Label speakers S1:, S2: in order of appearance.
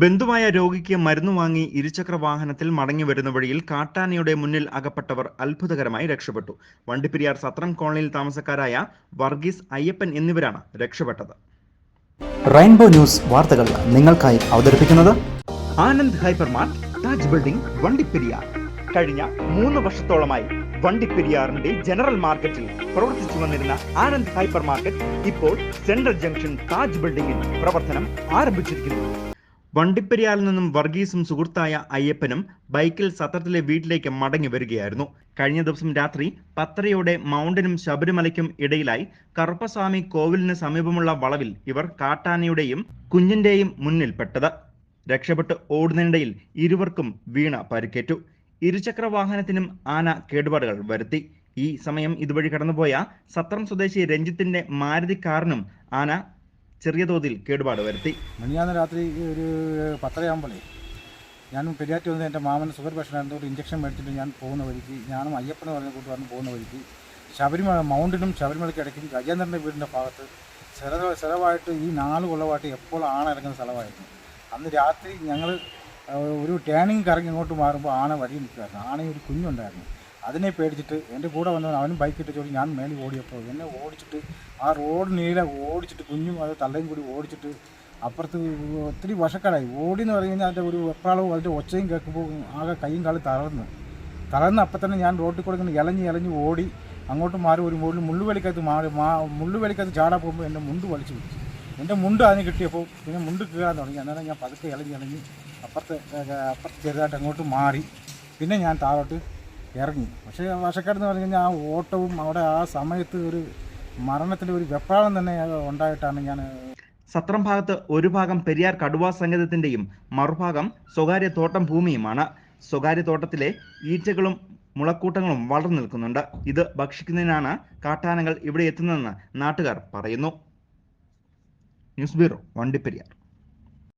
S1: ബന്ധുവായ രോഗിക്ക് മരുന്ന് വാങ്ങി ഇരുചക്ര വാഹനത്തിൽ മടങ്ങി വരുന്ന വഴിയിൽ കാട്ടാനയുടെ മുന്നിൽ അകപ്പെട്ടവർ അത്ഭുതകരമായി രക്ഷപ്പെട്ടു. വണ്ടിപ്പെരിയാർ സത്രം കോളനിയിൽ താമസക്കാരായ വർഗീസ് അയ്യപ്പൻ എന്നിവരാണ് രക്ഷപ്പെട്ടത്.
S2: റെയിൻബോ ന്യൂസ് വാർത്തകൾ നിങ്ങൾക്കായി അവതരിപ്പിക്കുന്നത്
S1: ആനന്ദ് ഹൈപ്പർമാർട്ട് താജ് ബിൽഡിംഗ് വണ്ടിപ്പെരിയാർ. കഴിഞ്ഞ മൂന്ന് വർഷത്തോളമായി വണ്ടിപ്പെരിയാറിന്റെ ജനറൽ മാർക്കറ്റിൽ പ്രവർത്തിച്ചു വന്നിരുന്ന ആനന്ദ് ഹൈപ്പർ മാർക്കറ്റ് ഇപ്പോൾ സെൻട്രൽ ജംഗ്ഷൻ താജ് ബിൽഡിംഗിൽ പ്രവർത്തനം ആരംഭിച്ചിരിക്കുന്നു. വണ്ടിപ്പെരിയാറിൽ നിന്നും വർഗീസും സുഹൃത്തായ അയ്യപ്പനും ബൈക്കിൽ സത്രത്തിലെ വീട്ടിലേക്ക് മടങ്ങി വരികയായിരുന്നു. കഴിഞ്ഞ ദിവസം രാത്രി പത്തരയോടെ മൗണ്ടിനും ശബരിമലയ്ക്കും ഇടയിലായി കറുപ്പസ്വാമി കോവിലിന് സമീപമുള്ള വളവിൽ ഇവർ കാട്ടാനയുടെയും കുഞ്ഞിന്റെയും മുന്നിൽപ്പെട്ടത്. രക്ഷപ്പെട്ട് ഓടുന്നതിനിടയിൽ ഇരുവർക്കും വീണ പരിക്കേറ്റു. ഇരുചക്ര വാഹനത്തിനും ആന കേടുപാടുകൾ വരുത്തി. ഈ സമയം ഇതുവഴി കടന്നുപോയ സത്രം സ്വദേശി രഞ്ജിത്തിന്റെ മാരുതി കാറിനും ആന ചെറിയ തോതിൽ കേടുപാട് വരുത്തി.
S3: മിനിഞ്ഞാന്ന് രാത്രി ഒരു പത്തരയാകുമ്പോഴേ ഞാൻ പെരിയാറ്റി വന്ന് എന്റെ മാമൻ ഷുഗർ പേഷ്യന്റ് ഇഞ്ചക്ഷൻ മേടിച്ചിട്ട് ഞാൻ പോകുന്ന വഴിക്ക് ഞാനും അയ്യപ്പൻ പറഞ്ഞ കൂട്ടുകാരനും പോകുന്ന വഴിക്ക് ശബരിമല മൗണ്ടിനും ശബരിമലയ്ക്ക് ഇടയ്ക്ക് ഗജേന്ദ്രന്റെ വീടിന്റെ ഭാഗത്ത് സ്ഥിര സ്ഥലമായിട്ട് ഈ നാല് കൊല്ലമായിട്ട് എപ്പോൾ ആണ ഇറങ്ങുന്ന സ്ഥലമായിരുന്നു. അന്ന് രാത്രി ഞങ്ങൾ ഒരു ടേണിങ് കറങ്ങി ഇങ്ങോട്ട് മാറുമ്പോൾ ആണ വഴി നിൽക്കുമായിരുന്നു ആനയും ഒരു കുഞ്ഞുണ്ടായിരുന്നു. അതിനെ പേടിച്ചിട്ട് എന്റെ കൂടെ വന്നവൻ അവനും ബൈക്കിട്ട് ചോദിച്ചു ഞാൻ മേളിൽ ഓടിയപ്പോൾ എന്നെ ഓടിച്ചിട്ട് ആ റോഡ് നീല ഓടിച്ചിട്ട് കുഞ്ഞും അത് തള്ളയും കൂടി ഓടിച്ചിട്ട് അപ്പുറത്ത് ഒത്തിരി വശക്കടായി ഓടി എന്ന് പറഞ്ഞു കഴിഞ്ഞാൽ അതിന്റെ ഒരു വെപ്രാളവും അതിന്റെ ഒച്ചയും കേൾക്കുമ്പോൾ ആകെ കൈയും കാലും തളർന്ന്. തളർന്ന് അപ്പം തന്നെ ഞാൻ റോട്ടിൽ കൂടെ ഇങ്ങനെ ഇളഞ്ഞ് ഇളഞ്ഞ് ഓടി അങ്ങോട്ട് മാറി ഒരു മുള്ളു മുള്ളുവലിക്കകത്ത് മാറി മാ മുള്ളുവലിക്കകത്ത് ചാടാൻ പോകുമ്പോൾ എന്റെ മുണ്ട് വലിച്ചു പിടിച്ചു. എന്റെ മുണ്ട് അതിന് കിട്ടിയപ്പോൾ പിന്നെ മുണ്ട് കീറാൻ തുടങ്ങി. അന്നേരം ഞാൻ പതുക്കെ ഇളഞ്ഞ് ഇളഞ്ഞ് അപ്പുറത്തെ അപ്പുറത്ത് ചെറുതായിട്ട് അങ്ങോട്ട് മാറി. പിന്നെ ഞാൻ താഴോട്ട് ഇറങ്ങി. പക്ഷേ വശക്കാരെന്ന് പറഞ്ഞു കഴിഞ്ഞാൽ ആ ഓട്ടവും അവിടെ ആ സമയത്ത് ഒരു മരണത്തിന്റെ ഒരു വെപ്രാളം തന്നെ ഉണ്ടായിട്ടാണ് ഞാൻ
S1: സത്രം ഭാഗത്ത് ഒരു ഭാഗം പെരിയാർ കടുവാ സംഗീതത്തിന്റെയും മറുഭാഗം സ്വകാര്യ തോട്ടം ഭൂമിയുമാണ്. സ്വകാര്യ തോട്ടത്തിലെ ഈച്ചകളും മുളക്കൂട്ടങ്ങളും വളർന്നു നിൽക്കുന്നുണ്ട്. ഇത് ഭക്ഷിക്കുന്നതിനാണ് കാട്ടാനകൾ ഇവിടെ എത്തുന്നതെന്ന് നാട്ടുകാർ പറയുന്നു. News bureau Vandiperiyar.